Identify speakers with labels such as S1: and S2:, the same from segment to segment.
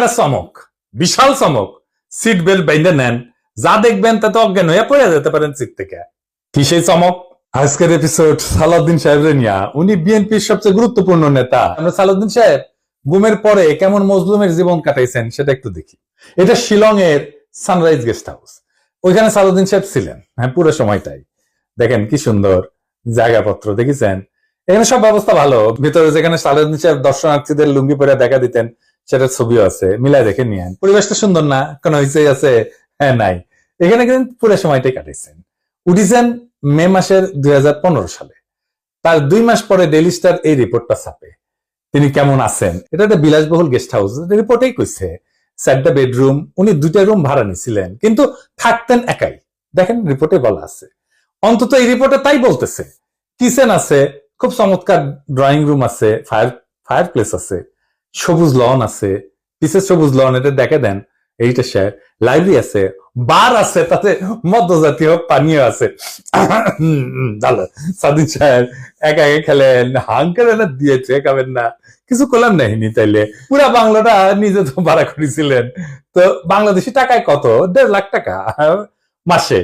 S1: একটা চমক, বিশাল চমক সিট বেল্ট বাইন্দে নেন। যা দেখবেন তাতে অজ্ঞান হয়ে পড়ে যেতে পারেন সিট থেকে। কি সেই চমক? আজকের এপিসোড সালাউদ্দিন সাহেবের নিয়া। উনি বিএনপির সবচেয়ে গুরুত্বপূর্ণ নেতা। আমরা সালাউদ্দিন সাহেব গুমের পরে কেমন মজলুমের জীবন কাটাইছেন সেটা একটু দেখি। এটা শিলং এর সানরাইজ গেস্ট হাউস ওইখানে সালাউদ্দিন সাহেব ছিলেন। হ্যাঁ পুরো সময়টাই। দেখেন কি সুন্দর জায়গাপত্র, দেখেছেন? এখানে সব ব্যবস্থা ভালো। ভিতরে যেখানে সালাউদ্দিন সাহেব দর্শনার্থীদের লুঙ্গি পরে দেখা দিতেন সেটার ছবিও আছে, মিলাই দেখে নিয়েন পরিবেশটা সুন্দর না, কোনো হইচই আছে হ্যাঁ নাই। এখানে কিন্তু পুরো সময়টাই কাটাইছেন। উঠিছেন মে মাসের দুই সালে। তার দুই মাস পরে ডেইলি স্টার এই রিপোর্টটা ছাপে। তিনি কেমন আছেন? এটা একটা বিলাসবহুল গেস্ট হাউস। রিপোর্টেই কইছে, চারটা বেডরুম, উনি দুইটা রুম ভাড়া নিছিলেন, কিন্তু থাকতেন একাই। দেখেন, রিপোর্টে বলা আছে। অন্তত এই রিপোর্টে তাই বলতেছে। কিচেন আছে, খুব চমৎকার ড্রয়িং রুম আছে, ফায়ার ফায়ার প্লেস আছে। সবুজ লন আছে, পিসের সবুজ লন, এটা দেখে দেন, এইটা স্যার লাইব্রেরি আছে, বার আছে, তাতে মদ্য জাতীয় পানীয় আছে। সাদিন একা খেলেন দিয়েছে, খাবেন না, কিছু করলাম তাইলে। পুরা বাংলাটা নিজে তো ভাড়া করেছিলেন। তো বাংলাদেশি টাকায় কত? দেড় লাখ টাকা মাসে।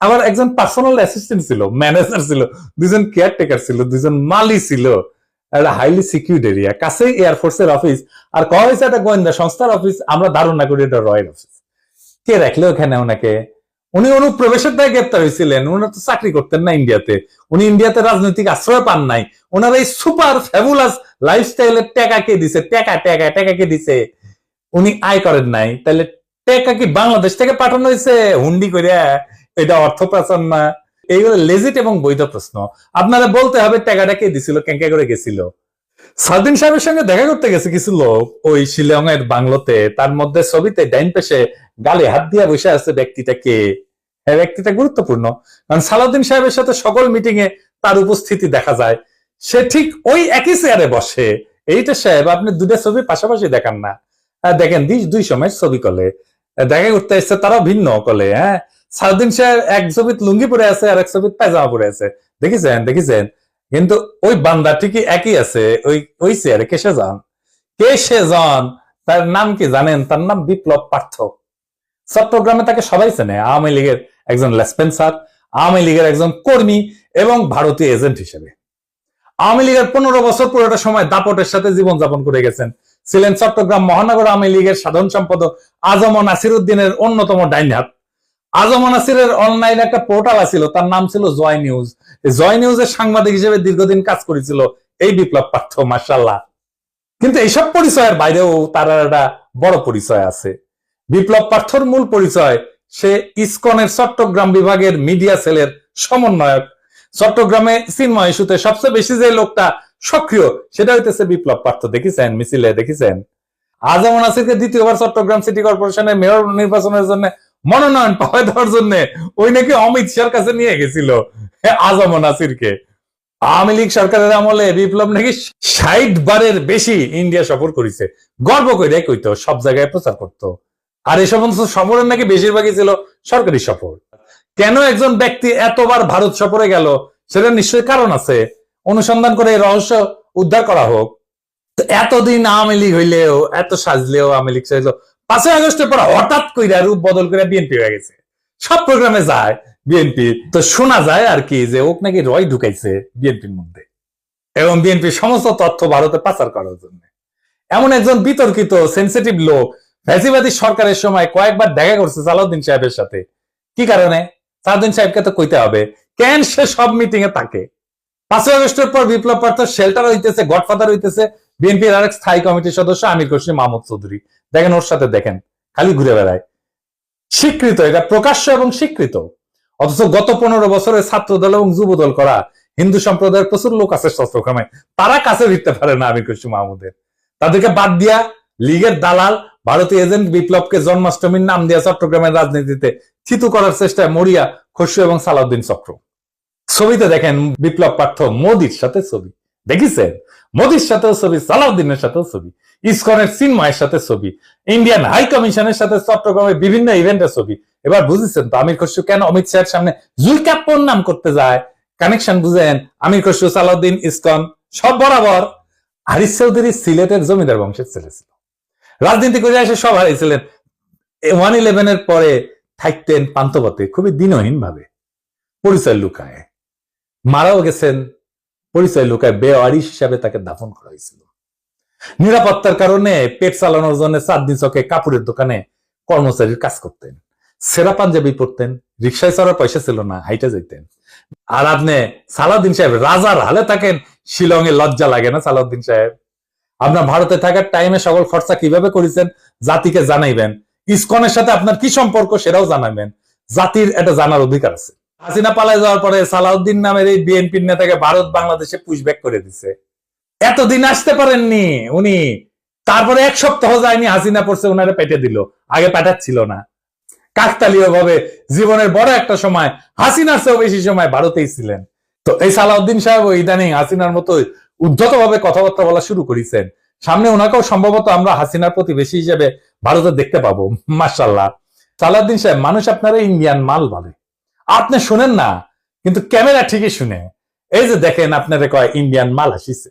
S1: আমার একজন পার্সোনাল অ্যাসিস্ট্যান্ট ছিল ম্যানেজার ছিল, দুজন কেয়ারটেকার ছিল, দুজন মালি ছিল। একটা হাইলি সিকিউরিড এরিয়া কাছেই এয়ারফোর্সের অফিস আর কয় হয়েছে একটা গোয়েন্দা সংস্থার অফিস আমরা ধারণা করি, এটা রয়্যাল অফিস কে রাখলে ওখানে ওনাকে? উনি অনুপ্রবেশের দায় গ্রেপ্তার হয়েছিলেন উনি তো চাকরি করতেন না ইন্ডিয়াতে উনি ইন্ডিয়াতে রাজনৈতিক আশ্রয় পান নাই। ওনার এই সুপার ফ্যাবুলাস লাইফস্টাইলের টাকা কে দিছে? টাকা টাকা টাকা কে দিছে? উনি আয় করেন নাই। তাহলে টাকা কি বাংলাদেশ থেকে পাঠানো হয়েছে হুন্ডি করে এটা অর্থ না। এইগুলো লেজিট এবং বৈধ প্রশ্ন। আপনারা বলতে হবে, টাকাটা কে দিছিল? কেঙ্কা করে গেছিল? সাদিন সাহেবের সঙ্গে দেখা করতে গেছে কিছু লোক ওই শিলং এর বাংলোতে। তার মধ্যে ছবিতে ডাইন পেশে গালে হাত দিয়া বসে আছে ব্যক্তিটা কে? হ্যাঁ ব্যক্তিটা গুরুত্বপূর্ণ। কারণ সালাউদ্দিন সাহেবের সাথে সকল মিটিং এ তার উপস্থিতি দেখা যায়। সে ঠিক ওই একই চেয়ারে বসে। এইটা সাহেব, আপনি দুটা ছবি পাশাপাশি দেখান না। দেখেন দুই সময় ছবি কলে। দেখা করতে এসছে, তারাও ভিন্ন কলে হ্যাঁ? সালাউদ্দিন সাহেব এক ছবিত লুঙ্গি পরে আছে আর এক ছবিত পায়জামা পরে আছে। দেখেছেন দেখেছেন? কিন্তু ওই বান্দা ঠিকই একই আছে, ওই ওই চেয়ারে কেসে যান কে সে জন? তার নাম কি জানেন? তার নাম বিপ্লব পার্থ। চট্টগ্রামে তাকে সবাই চেনে, আওয়ামী লীগের একজন লেসপেন্সার, আওয়ামী লীগের একজন কর্মী এবং ভারতীয় এজেন্ট হিসেবে। আওয়ামী লীগের পনেরো বছর পুরোটা সময় দাপটের সাথে জীবনযাপন করে গেছেন। ছিলেন চট্টগ্রাম মহানগর আওয়ামী লীগের সাধারণ সম্পাদক আজম নাসির উদ্দিনের অন্যতম ডাইন হাত আজম নাসিরের অনলাইন একটা পোর্টাল আছিল, তার নাম ছিল জয় নিউজ। জয় নিউজের সাংবাদিক হিসেবে দীর্ঘদিন কাজ করেছিল এই বিপ্লব পার্থ মার্শাল্লাহ কিন্তু এইসব পরিচয়ের বাইরেও তার একটা বড় পরিচয় আছে। বিপ্লব পার্থর মূল পরিচয়, সে ইসকনের চট্টগ্রাম বিভাগের মিডিয়া সেলের সমন্বয়ক। চট্টগ্রামে চিন্ময় ইস্যুতে সবচেয়ে বেশি যে লোকটা সক্রিয়, সেটা হইতেছে বিপ্লব পার্থ। দেখেছেন? মিছিলে দেখেছেন? আজম নাসিরকে দ্বিতীয়বার চট্টগ্রাম সিটি কর্পোরেশনের মেয়র নির্বাচনের জন্য মনোনয়ন পাওয়া দেওয়ার জন্য ওই নাকি অমিত শাহর কাছে নিয়ে গেছিল। আজম নাসিরকে। আওয়ামী লীগ সরকারের আমলে বিপ্লব নাকি ষাট বারের বেশি ইন্ডিয়া সফর করেছে। গর্ব করে কইতো সব জায়গায় প্রচার করতো। আর এই সমস্ত সফরের নাকি বেশিরভাগই ছিল সরকারি সফর। কেন একজন ব্যক্তি এতবার ভারত সফরে গেল সেটা নিশ্চয়ই কারণ আছে। অনুসন্ধান করে রহস্য উদ্ধার করা হোক। এতদিন আওয়ামী লীগ হইলেও, এত সাজলেও আওয়ামী লীগ সাজলেও পাঁচই আগস্টের পর হঠাৎ কইরা রূপ বদল করে বিএনপি হয়ে গেছে। সব প্রোগ্রামে যায় বিএনপি। তো শোনা যায় আর কি যে ওক নাকি রয় ঢুকাইছে বিএনপির মধ্যে। এবং বিএনপির সমস্ত তথ্য ভারতে পাচার করার জন্য। এমন একজন বিতর্কিত সেন্সিটিভ লোক, ফ্যাসিবাদী সরকারের সময় কয়েকবার দেখা করছে সালাউদ্দিন সাহেবের সাথে। কি কারণে? সালাউদ্দিন সাহেবকে তো কইতে হবে, কেন সে সব মিটিং এ থাকে? পাঁচই আগস্টের পর বিপ্লব পার্থ শেল্টার হইতেছে গডফাদার হইতেছে, বিএনপির আরেক স্থায়ী কমিটির সদস্য আমির খসরু মাহমুদ চৌধুরী। দেখেন ওর সাথে দেখেন, খালি ঘুরে বেড়ায়। স্বীকৃত, এটা প্রকাশ্য এবং স্বীকৃত। অথচ গত পনেরো বছরে ছাত্র দল এবং যুব দল করা হিন্দু সম্প্রদায়ের প্রচুর লোক আছে চট্টগ্রামে তারা কাছে ভিড়তে পারে না আমির খসরু মাহমুদের। তাদেরকে বাদ দিয়া লীগের দালাল, ভারতীয় এজেন্ট বিপ্লবকে জন্মাষ্টমীর নাম দিয়া চট্টগ্রামের রাজনীতিতে থিতু করার চেষ্টায় মরিয়া, খসরু এবং সালাউদ্দিন চক্র। ছবিতে দেখেন বিপ্লব পার্থ মোদির সাথে ছবি। দেখিছেন? মোদির সাথেও ছবি, সালাউদ্দিনের সাথেও ছবি। ইসকনের চিন্ময়ের সাথে ছবি। ইন্ডিয়ান হাই কমিশনের সাথে চট্টগ্রামের বিভিন্ন ইভেন্টের ছবি। এবার বুঝেছেন তো, আমির খসরু কেন অমিত শাহের সামনে জুলকাপ্পর নাম করতে যায়? কানেকশন বুঝেন, আমির খসরু, সালাউদ্দিন, ইসকন, সব বরাবর। হারিস চৌধুরী সিলেটের জমিদার বংশের ছেলে ছিল। রাজনীতি করে এসে সব হারিয়েছিলেন ওয়ান ইলেভেনের পরে থাকতেন পান্তপথে খুবই দিনহীন ভাবে পরিচয় লুকায়। মারাও গেছেন। পরিচয় লুকায় বেওয়ারিশ হিসাবে তাকে দাফন করা হয়েছিল। নিরাপত্তার কারণে পেট চালানোর জন্য চাঁদনি চকে কাপড়ের দোকানে কর্মচারীর কাজ করতেন। সেরা পাঞ্জাবি পরতেন রিক্সায় চড়ার পয়সা ছিল না, হাইটে যেতেন আর আপনি সালাউদ্দিন সাহেব, রাজার হালে থাকেন, শিলংয়ে লজ্জা লাগে না সালাউদ্দিন সাহেব? আপনার ভারতে থাকার টাইমে সকল খরচা কীভাবে করেছেন? জাতিকে জানাইবেন। ইসকনের সাথে আপনার কি সম্পর্ক সেটাও জানাবেন জাতির এটা জানার অধিকার আছে। হাসিনা পালায় যাওয়ার পরে সালাউদ্দিন নামের এই বিএনপির নেতাকে ভারত বাংলাদেশে পুশব্যাক করে দিছে। এতদিন আসতে পারেননি উনি। তারপরে এক সপ্তাহ যায়নি, হাসিনা পড়ছে ওনারে পেটে দিল। আগে পাঠাচ্ছিল না। কাকতালীয় ভাবে জীবনের বড় একটা সময়, হাসিনার চেয়েও বেশি সময় ভারতেই ছিলেন। তো এই সালাউদ্দিন সাহেব ইদানিং হাসিনার মতো উদ্ধত ভাবে কথাবার্তা বলা শুরু করেছেন। সামনে ওনাকেও সম্ভবত আমরা হাসিনার প্রতিবেশী হিসেবে ভারতে দেখতে পাবো মার্শাল্লাহ সালাউদ্দিন সাহেব, মানুষ আপনারা ইন্ডিয়ান মাল বলে। আপনি শুনেন না, কিন্তু ক্যামেরা ঠিকই শুনে। এই যে দেখেন আপনারা কয় ইন্ডিয়ান মাল আসিছে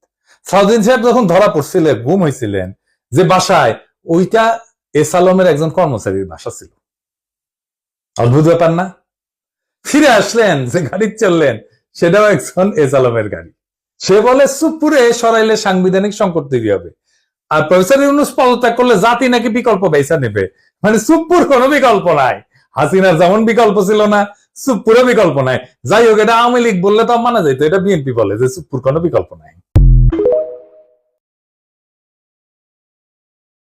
S1: সালাউদ্দিন সাহেব যখন ধরা পড়ছিলেন গুম হয়েছিলেন যে বাসায়, ওইটা এস আলমের একজন কর্মচারীর বাসা ছিল। অদ্ভুত ব্যাপার না? ফিরে আসলেন, যে গাড়ি চললেন, সেটাও একজন এস আলমের গাড়ি। সে বলে সুপুরে সরাইলে সাংবিধানিক সংকট তৈরি হবে। আর প্রফেসর ইউনুস পদত্যাগ করলে জাতি নাকি বিকল্প বেসা নেবে। মানে সুপুর কোনো বিকল্প নাই। হাসিনার যেমন বিকল্প ছিল না সুপুরে বিকল্প নাই। যাই হোক, এটা আওয়ামী লীগ বললে তো মানা যাইতো, এটা বিএনপি বলে যে সুপুর কোনো বিকল্প নাই।